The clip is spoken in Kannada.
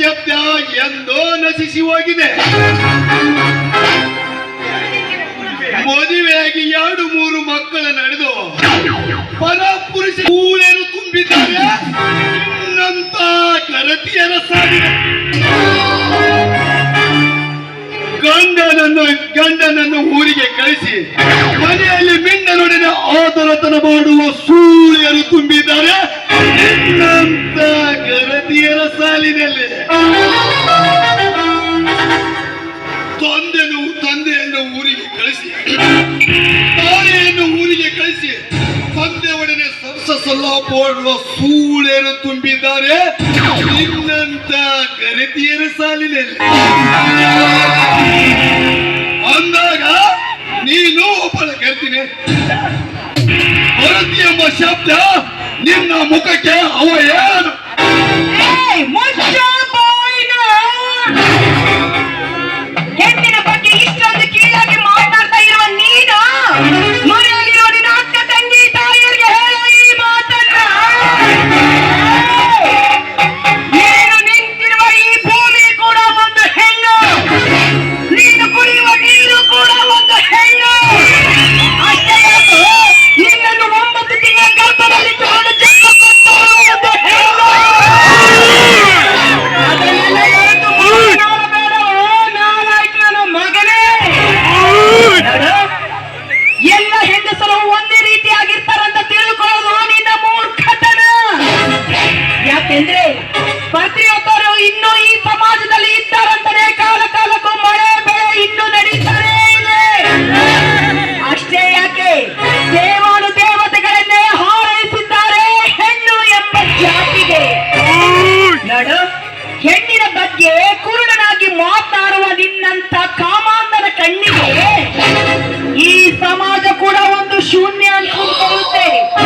ಶಬ್ದ ಎಂದೋ ನಶಿಸಿ ಹೋಗಿದೆ. ಮದುವೆಯಾಗಿ ಎರಡು, ಮೂರು ಮಕ್ಕಳ ನಡೆದು ಪರ ಪುರುಷ ಕೂಲೆರು ತುಂಬಿದ್ದಾರೆ. ನಂತ ಕರತಿಯರ ಸಾಗಿದೆ. ಗಂಡನನ್ನು ಗಂಡನನ್ನು ಊರಿಗೆ ಕಳಿಸಿ ಮನೆಯಲ್ಲಿ ಮಿಂಡನೊಡನೆ ಆತರತನ ಮಾಡುವ ಸೂಳೆಯರು ತುಂಬಿದ್ದಾರೆ. ಗರತಿಯರ ಸಾಲಿನಲ್ಲಿ. ಕಳಿಸಿ. ತಾಯಿಯನ್ನು ಊರಿಗೆ ಕಳಿಸಿ. ತಂದೆ ಒಡನೆ ಸರ್ಸ ಸಲ್ಲಾಪ ಮಾಡುವ ಸೂಳೆಯರು ತುಂಬಿದ್ದಾರೆ. ನಿನ್ನಂತ ಗರಿತಿಯರ ಸಾಲಿನಲ್ಲಿ. ಅಂದಾಗ ನೀನು ಒಬ್ಬಳ ಭರತಿ ಎಂಬ ಶಬ್ದ ನಿನ್ನ ಮುಖಕ್ಕೆ ಮಾತಾಡುವ ನಿನ್ನಂತ ಕಾಮಾಂಧನ ಕಣ್ಣಿಗೆ ಈ ಸಮಾಜ ಕೂಡ ಒಂದು ಶೂನ್ಯ ಅಂತ